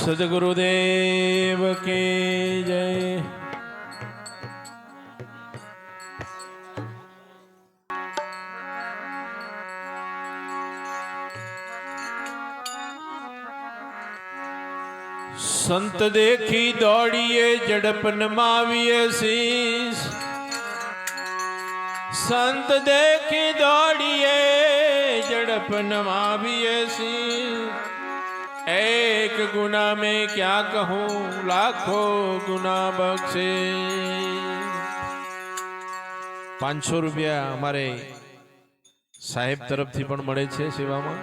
સદગુરુદેવ કે જય સંત દેખી દોડીએ ઝડપ માવીએ શીશ સંત દેખી દોડીએ ઝડપ માવીએ શીશ એક ગુના મેં ક્યાં કહું લાખો ગુના બક્ષે પાંચસો રૂપિયા અમારે સાહેબ તરફથી પણ મળે છે સેવામાં.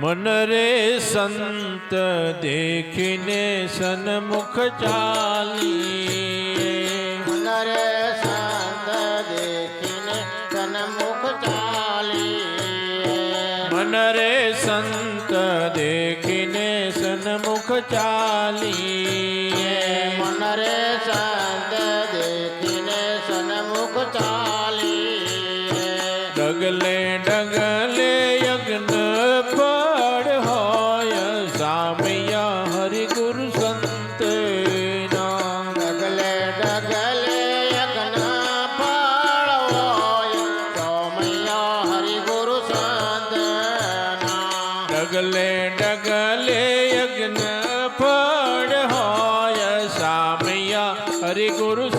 મન રે સંત દેખીને સન્મુખ ચાલી. નરે સંત દેખીને સન્મુખ ચાલી મન રે સંત દેખીને સન્મુખ ચાલી સામૈયા હરિ ગુરુ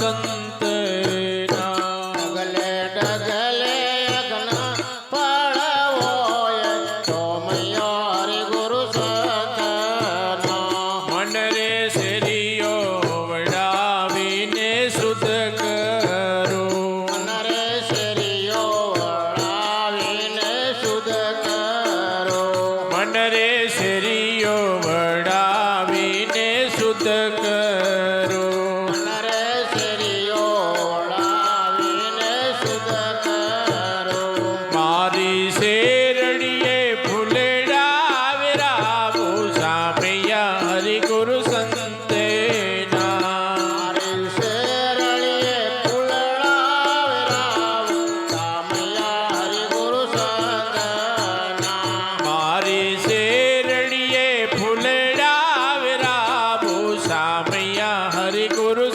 હરિ ગુરુ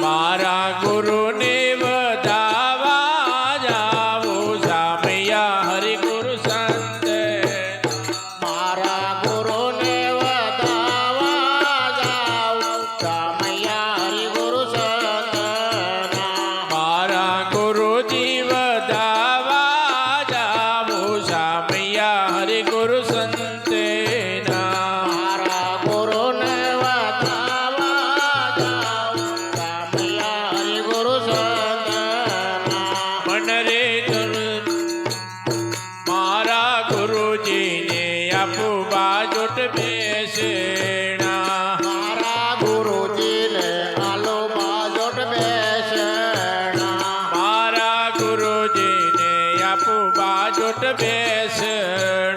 મારા ગુરુ બેસણા મારા ગુરુજીને આપું બાજોટ બેસણા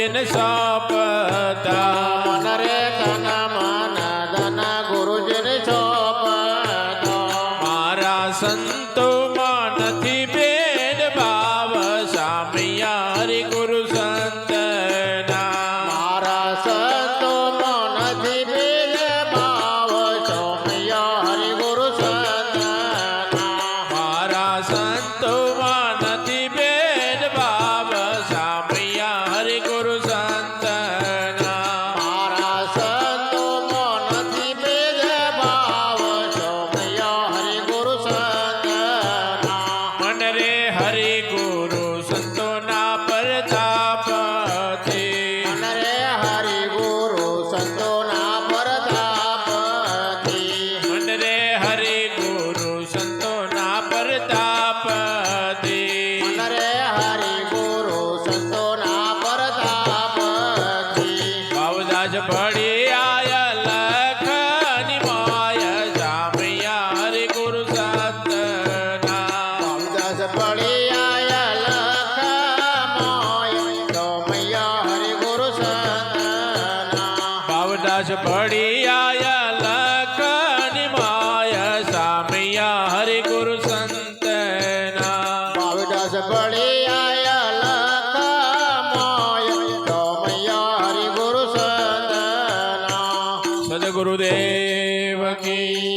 ગુરુજીન સોંપતા પડિયા લખન માય સામિયા હરિ ગુરુ સંત ભાવદાસ પડિયા લખ માય સામૈયા હરિ ગુરુ સંત સદગુરુદેવ કી